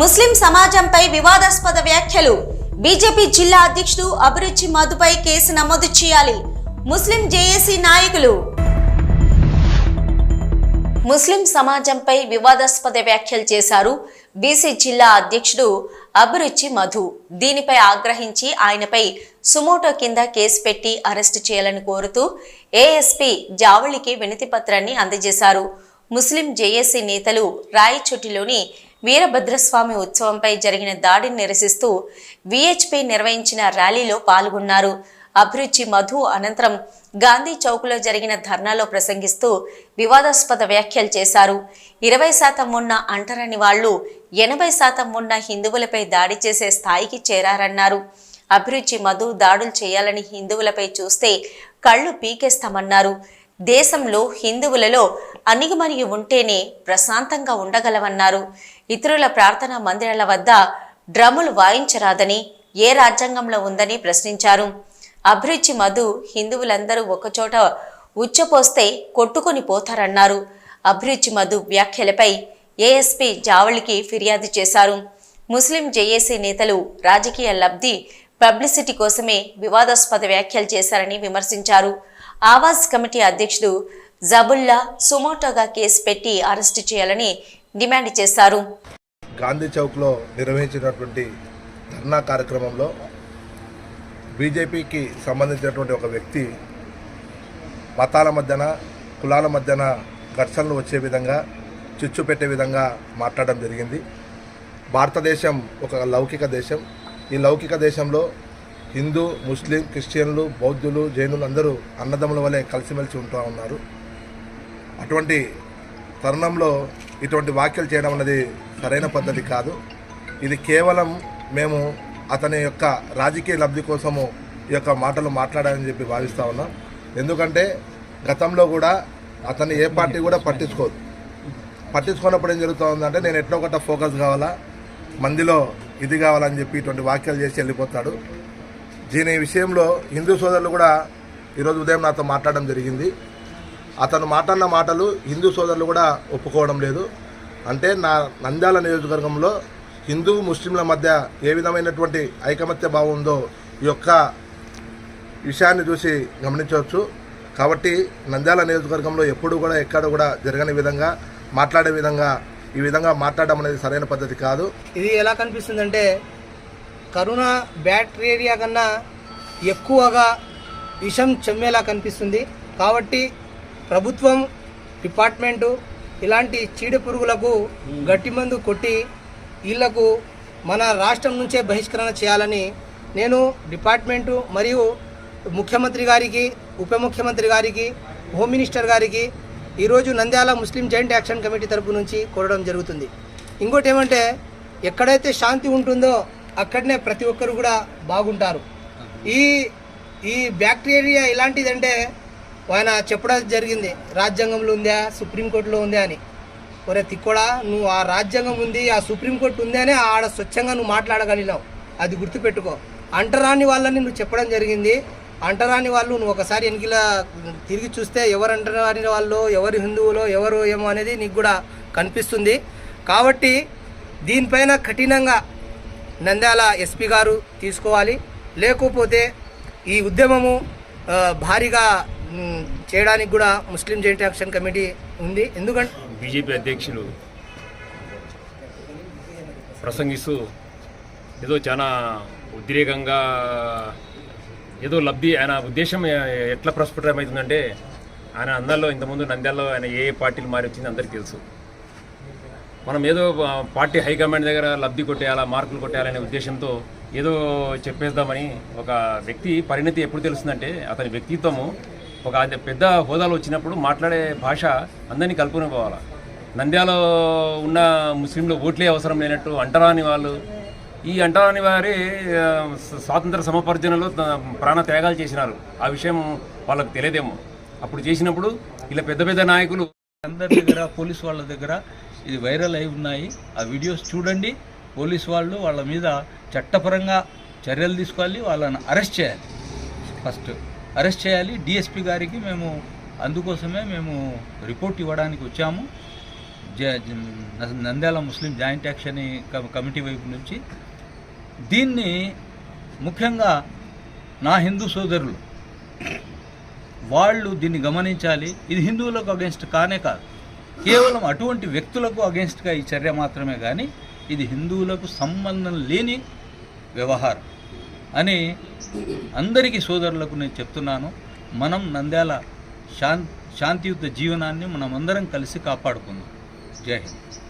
ముస్లిం సమాజంపై వివాదాస్పద వ్యాఖ్యలు. బీజేపీ జిల్లా అధ్యక్షుడు అభిరుచి మధుపై కేసు నమోదు చేయాలి. ముస్లిం జేఏసీ నాయకులు. ముస్లిం సమాజంపై వివాదాస్పద వ్యాఖ్యలు చేశారు బీసీ జిల్లా అధ్యక్షుడు అభిరుచి మధు. దీనిపై ఆగ్రహించి ఆయనపై సుమోటో కింద కేసు పెట్టి అరెస్టు చేయాలని కోరుతూ ఏఎస్పీ జావళికి వినతి పత్రాన్ని అందజేశారు. ముస్లిం జేఏసీ నేతలు రాయచోటిలోని వీరభద్రస్వామి ఉత్సవంపై జరిగిన దాడిని నిరసిస్తూ విహెచ్పి నిర్వహించిన ర్యాలీలో పాల్గొన్నారు. అభిరుచి మధు అనంతరం గాంధీ చౌక్లో జరిగిన ధర్నాలో ప్రసంగిస్తూ వివాదాస్పద వ్యాఖ్యలు చేశారు. ఇరవై శాతం ఉన్న అంటరని వాళ్ళు ఎనభై శాతం ఉన్న హిందువులపై దాడి చేసే స్థాయికి చేరారన్నారు. అభిరుచి మధు దాడులు చేయాలని హిందువులపై చూస్తే కళ్ళు పీకేస్తామన్నారు. దేశంలో హిందువులలో అణిగిమణిగి ఉంటేనే ప్రశాంతంగా ఉండగలవన్నారు. ఇతరుల ప్రార్థనా మందిరాల వద్ద డ్రమ్ములు వాయించరాదని ఏ రాజ్యాంగంలో ఉందని ప్రశ్నించారు. అభిరుచి మధు హిందువులందరూ ఒకచోట ఉచ్చపోస్తే కొట్టుకొని పోతారన్నారు. అభిరుచి మధు వ్యాఖ్యలపై ఏఎస్పీ జావళికి ఫిర్యాదు చేశారు. ముస్లిం జేఏసీ నేతలు రాజకీయ లబ్ధి పబ్లిసిటీ కోసమే వివాదాస్పద వ్యాఖ్యలు చేశారని విమర్శించారు. ఆవాజ్ కమిటీ అధ్యక్షుడు జబుల్లా సుమోటోగా కేసు పెట్టి అరెస్టు చేయాలని డిమాండ్ చేశారు. గాంధీ చౌక్లో నిర్వహించినటువంటి ధర్నా కార్యక్రమంలో బీజేపీకి సంబంధించినటువంటి ఒక వ్యక్తి మతాల మధ్యన కులాల మధ్యన ఘర్షణలు వచ్చే విధంగా చిచ్చు పెట్టే విధంగా మాట్లాడడం జరిగింది. భారతదేశం ఒక లౌకిక దేశం. ఈ లౌకిక దేశంలో హిందూ ముస్లిం క్రిస్టియన్లు బౌద్ధులు జైనులు అందరూ అన్నదమ్ముల వలె కలిసిమెలిసి ఉంటూ ఉన్నారు. అటువంటి తరుణంలో ఇటువంటి వ్యాఖ్యలు చేయడం అనేది సరైన పద్ధతి కాదు. ఇది కేవలం మేము అతని యొక్క రాజకీయ లబ్ధి కోసము ఈ యొక్క మాటలు మాట్లాడాలని చెప్పి భావిస్తూ ఉన్నాం. ఎందుకంటే గతంలో కూడా అతన్ని ఏ పార్టీ కూడా పట్టించుకోదు. పట్టించుకున్నప్పుడు ఏం జరుగుతూ ఉందంటే నేను ఎట్లా ఒకట ఫోకస్ కావాలా? మందిలో ఇది కావాలని చెప్పి ఇటువంటి వ్యాఖ్యలు చేసి వెళ్ళిపోతాడు. దీని విషయంలో హిందూ సోదరులు కూడా ఈరోజు ఉదయం నాతో మాట్లాడడం జరిగింది. అతను మాట్లాడిన మాటలు హిందూ సోదరులు కూడా ఒప్పుకోవడం లేదు. అంటే నా నంద్యాల నియోజకవర్గంలో హిందూ ముస్లింల మధ్య ఏ విధమైనటువంటి ఐకమత్య భావం ఉందో ఈ యొక్క విషయాన్ని చూసి గమనించవచ్చు. కాబట్టి నంద్యాల నియోజకవర్గంలో ఎప్పుడు కూడా ఎక్కడ కూడా జరగని విధంగా మాట్లాడే విధంగా ఈ విధంగా మాట్లాడడం అనేది సరైన పద్ధతి కాదు. ఇది ఎలా కనిపిస్తుందంటే కరోనా బ్యాక్టీరియా కన్నా ఎక్కువగా విషం చెమ్మేలా కనిపిస్తుంది. కాబట్టి ప్రభుత్వం డిపార్ట్మెంటు ఇలాంటి చీడ పురుగులకు గట్టి మందు కొట్టి వీళ్ళకు మన రాష్ట్రం నుంచే బహిష్కరణ చేయాలని నేను డిపార్ట్మెంటు మరియు ముఖ్యమంత్రి గారికి ఉప ముఖ్యమంత్రి గారికి హోమ్ మినిస్టర్ గారికి ఈరోజు Nandyal Muslim joint action committee తరపు నుంచి కోరడం జరుగుతుంది. ఇంకోటి ఏమంటే ఎక్కడైతే శాంతి ఉంటుందో అక్కడనే ప్రతి ఒక్కరు కూడా బాగుంటారు. ఈ ఈ బ్యాక్టీరియా ఇలాంటిదంటే ఆయన చెప్పడం జరిగింది. రాజ్యాంగంలో ఉందా సుప్రీంకోర్టులో ఉందా అని. ఒరే తిక్కోడా నువ్వు ఆ రాజ్యాంగం ఉంది ఆ సుప్రీంకోర్టు ఉంది అని ఆడ స్వచ్ఛంగా నువ్వు మాట్లాడగలిగినావు. అది గుర్తుపెట్టుకో. అంటరాని వాళ్ళని నువ్వు చెప్పడం జరిగింది. అంటరాని వాళ్ళు నువ్వు ఒకసారి వెనకిలా తిరిగి చూస్తే ఎవరు అంటరాని వాళ్ళు ఎవరు హిందువులో ఎవరు ఏమో అనేది నీకు కూడా కనిపిస్తుంది. కాబట్టి దీనిపైన కఠినంగా నంద్యాల ఎస్పీ గారు తీసుకోవాలి. లేకపోతే ఈ ఉద్యమము భారీగా చేయడానికి కూడా ముస్లిం జాయింట్ యాక్షన్ కమిటీ ఉంది. ఎందుకంటే బీజేపీ అధ్యక్షులు ప్రసంగిస్తూ ఏదో చాలా ఉద్రేకంగా ఏదో లబ్ధి ఆయన ఉద్దేశం ఎట్లా ప్రస్ఫుటమవుతుందంటే ఆయన అందరిలో ఇంతకుముందు నంద్యాలలో ఆయన ఏ పార్టీలు మారి వచ్చింది అందరికీ తెలుసు. మనం ఏదో పార్టీ హైకమాండ్ దగ్గర లబ్ధి కొట్టేయాలా మార్కులు కొట్టేయాలనే ఉద్దేశంతో ఏదో చెప్పేద్దామని ఒక వ్యక్తి పరిణతి ఎప్పుడు తెలుస్తుందంటే అతని వ్యక్తిత్వము ఒక పెద్ద హోదాలో వచ్చినప్పుడు మాట్లాడే భాష అందరినీ కలుపుకుని పోవాలి. నంద్యాలో ఉన్న ముస్లింలు ఓట్లే అవసరం లేనట్టు అంటరాని వాళ్ళు ఈ అంటరాని వారి స్వాతంత్ర సమపర్జనలో ప్రాణ త్యాగాలు చేసినారు. ఆ విషయం వాళ్ళకి తెలియదేమో. అప్పుడు చేసినప్పుడు ఇలా పెద్ద పెద్ద నాయకులు అందరి దగ్గర పోలీస్ వాళ్ళ దగ్గర ఇది వైరల్ అయి ఉన్నాయి. ఆ వీడియోస్ చూడండి. పోలీస్ వాళ్ళు వాళ్ళ మీద చట్టపరంగా చర్యలు తీసుకోవాలి. వాళ్ళని అరెస్ట్ చేయాలి. ఫస్ట్ అరెస్ట్ చేయాలి. డిఎస్పి గారికి మేము అందుకోసమే మేము రిపోర్ట్ ఇవ్వడానికి వచ్చాము. జ- Nandyal Muslim joint action committee వైపు నుంచి. దీన్ని ముఖ్యంగా నా హిందూ సోదరులు వాళ్ళు దీన్ని గమనించాలి. ఇది హిందువులకు అగెన్స్ట్ కానే కాదు. కేవలం అటువంటి వ్యక్తులకు అగెన్స్ట్గా ఈ చర్య మాత్రమే కానీ ఇది హిందువులకు సంబంధం లేని వ్యవహారం. అని అందరికీ సోదరులకు నేను చెప్తున్నాను. మనం నంద్యాల శాం శాంతియుత జీవనాన్ని మనం అందరం కలిసి కాపాడుకుందాం. జై హింద్.